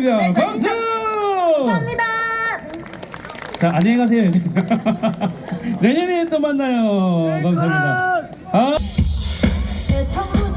감사드립니다. 네, 저희 박수! 감사합니다. 자, 안녕히 가세요. 내년에 또 만나요. 네, 감사합니다. 아. 네, 청구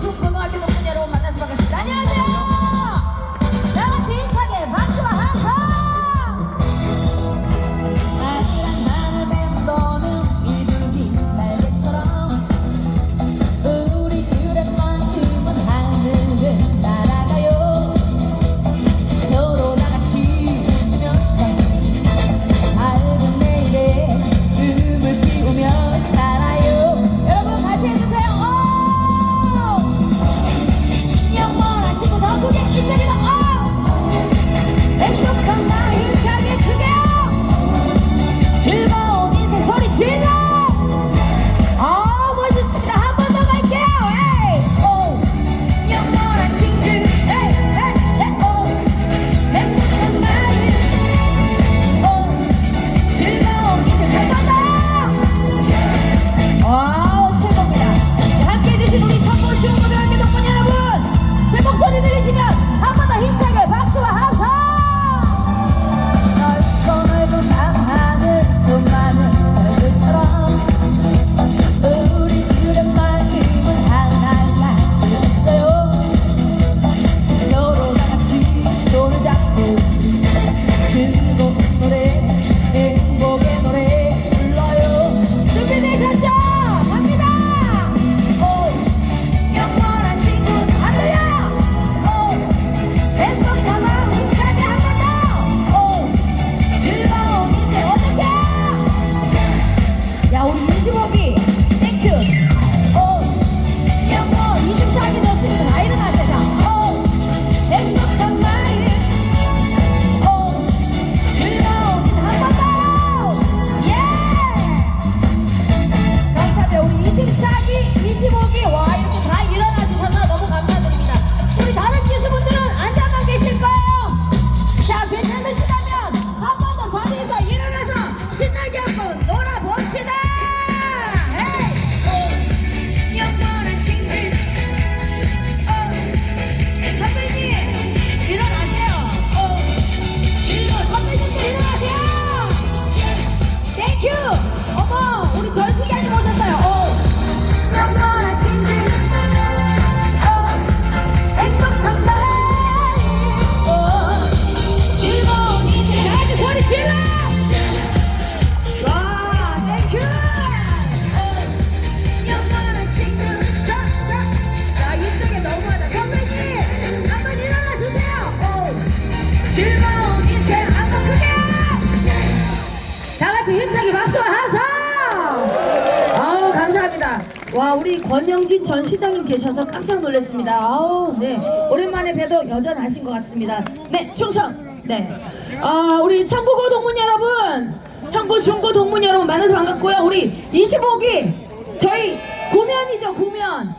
권영진 전 시장님 계셔서 깜짝 놀랐습니다. 아우, 네. 오랜만에 뵈도 여전하신 것 같습니다. 네, 충성! 네. 아, 우리 청구고 동문 여러분! 청구, 중고 동문 여러분 만나서 반갑고요. 우리 25기! 저희 구면이죠, 구면!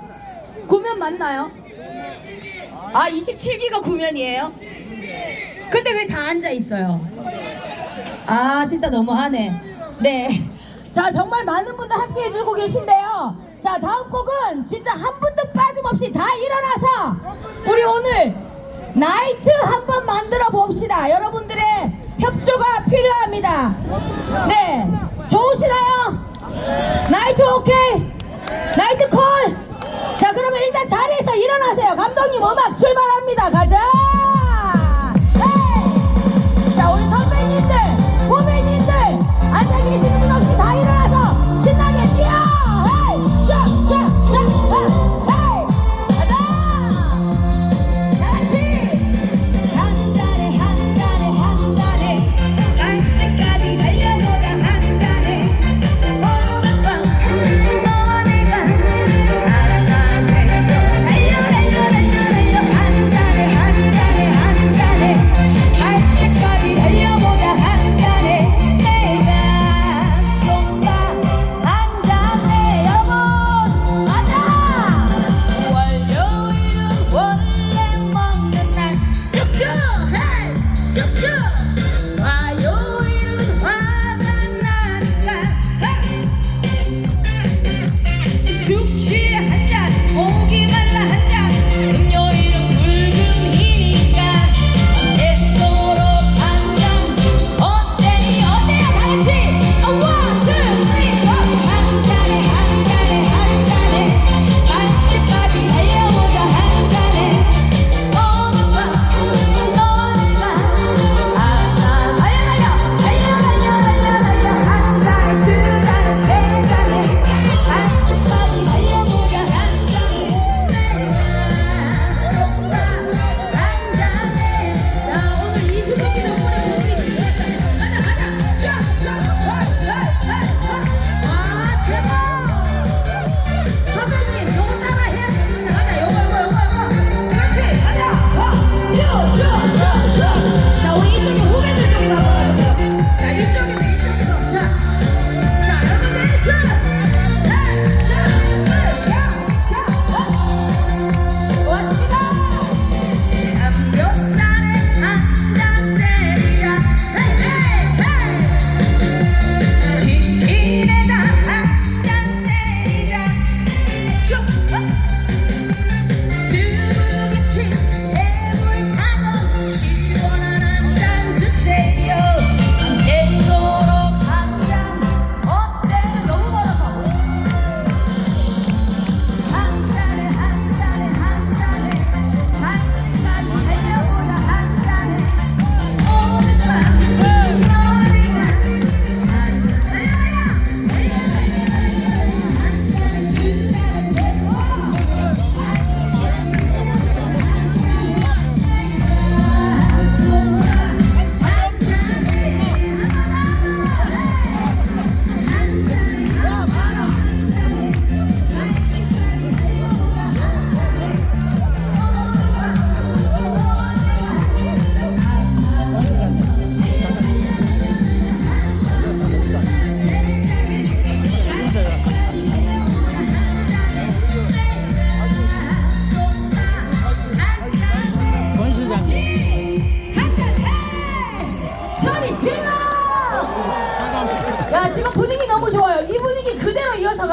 구면 맞나요? 아, 27기가 구면이에요? 근데 왜 다 앉아있어요? 아, 진짜 너무하네. 네. 자, 정말 많은 분들 함께 해주고 계신데요. 자 다음 곡은 진짜 한 분도 빠짐없이 다 일어나서 우리 오늘 나이트 한번 만들어 봅시다 여러분들의 협조가 필요합니다 네 좋으시나요? 나이트 오케이? 나이트 콜? 자 그러면 일단 자리에서 일어나세요 감독님 음악 출발합니다 가자 네. 자 우리 선배님들 후배님들 앉아계시는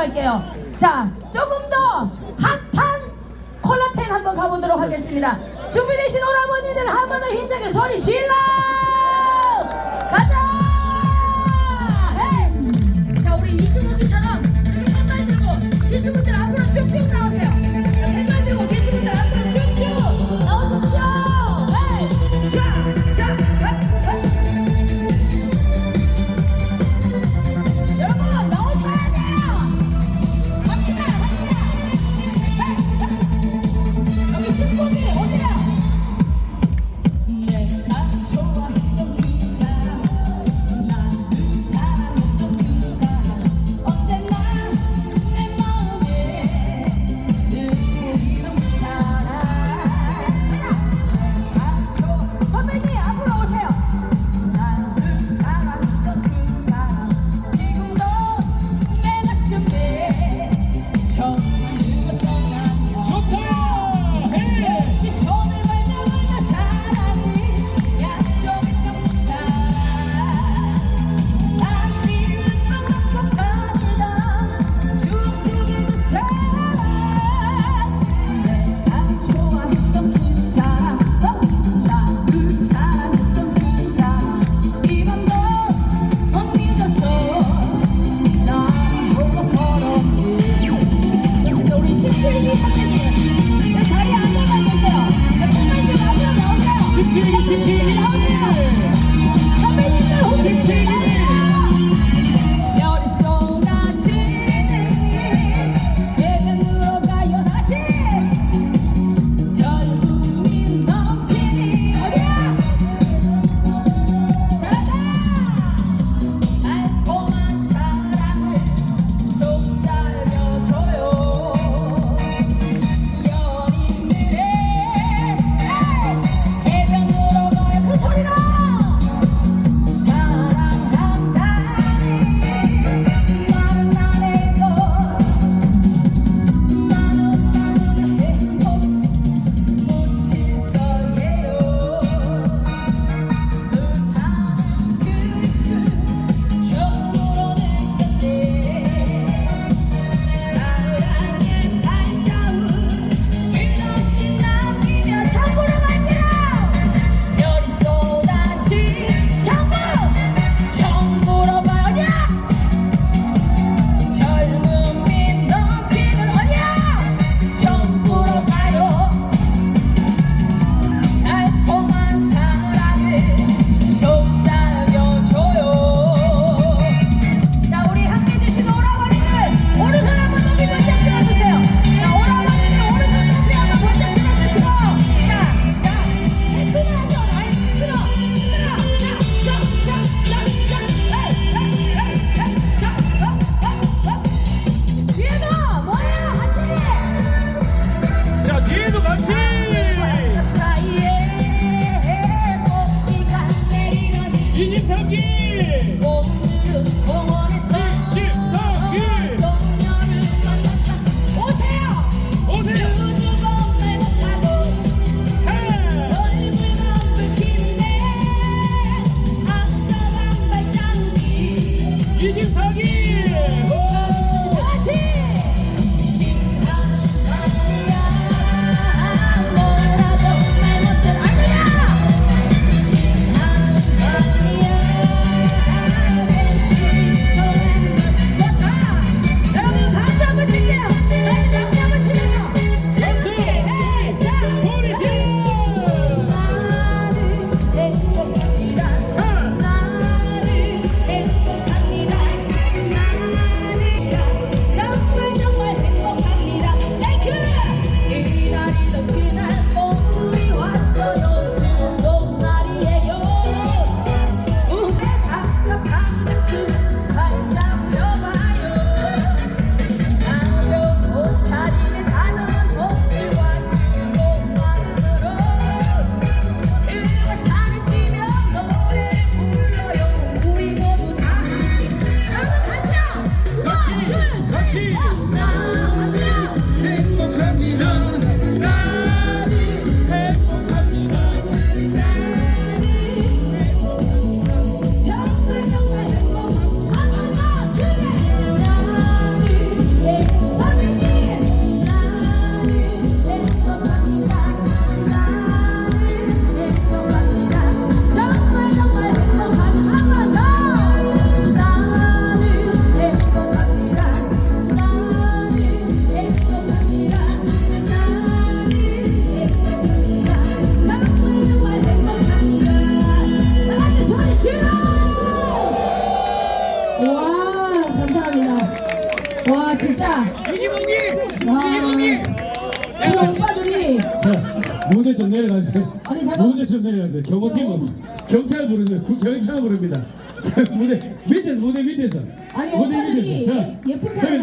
할게요. 자, 조금 더 핫한 콜라텐 한번 가보도록 하겠습니다. 준비되신 오라버니들 한 번 더 힘차게 소리 질러!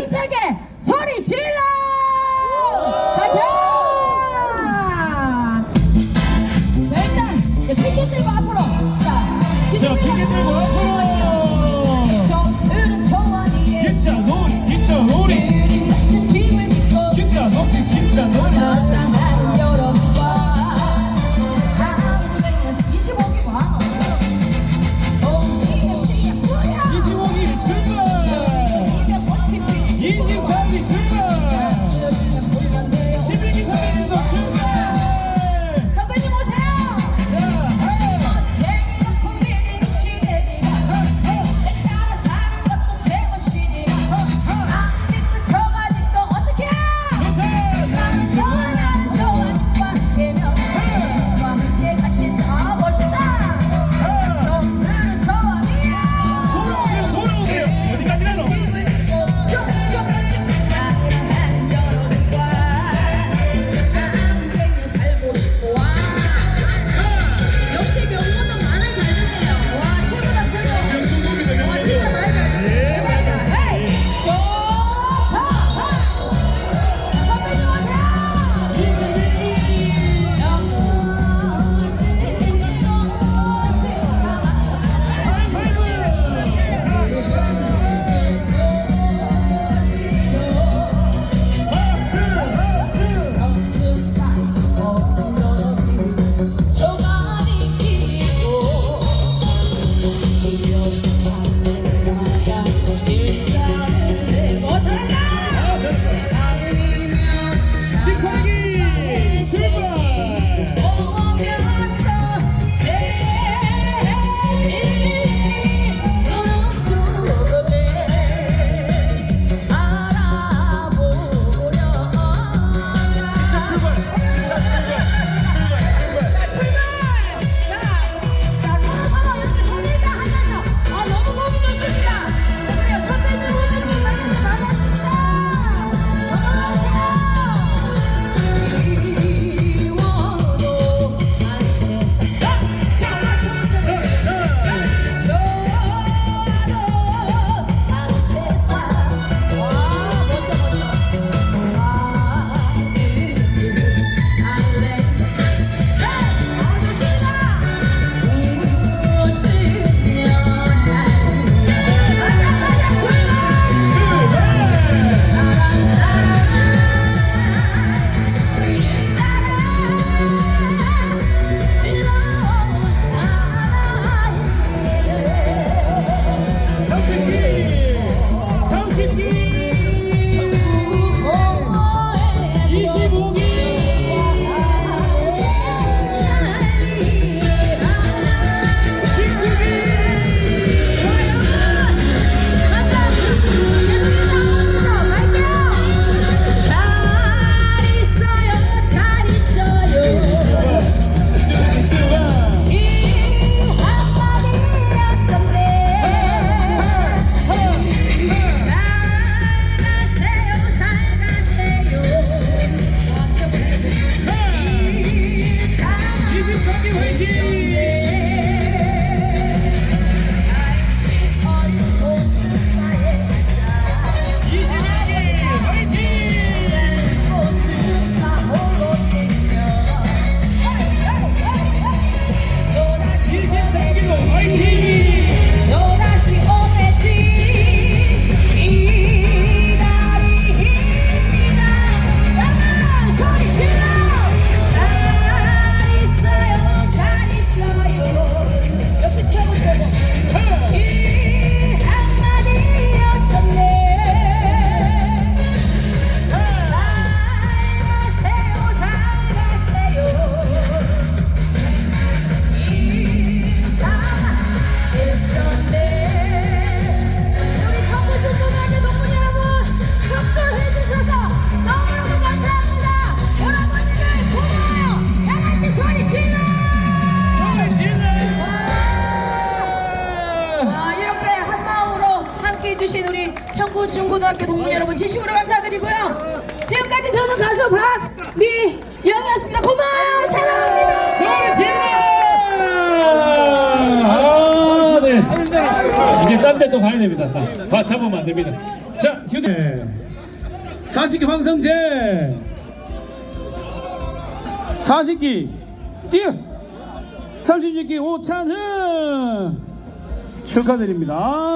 힘차게 소리 질러 고등학교 동문 여러분 진심으로 감사드리고요. 지금까지 저는 가수 박미영이었습니다. 고마워요. 사랑합니다. 아, 네. 아, 이제 딴 데 또 가야 됩니다. 다 잡으면 안 됩니다. 자 휴대. 네. 사식기 황성재. 사식기 뛰어. 36기 오찬은 축하드립니다.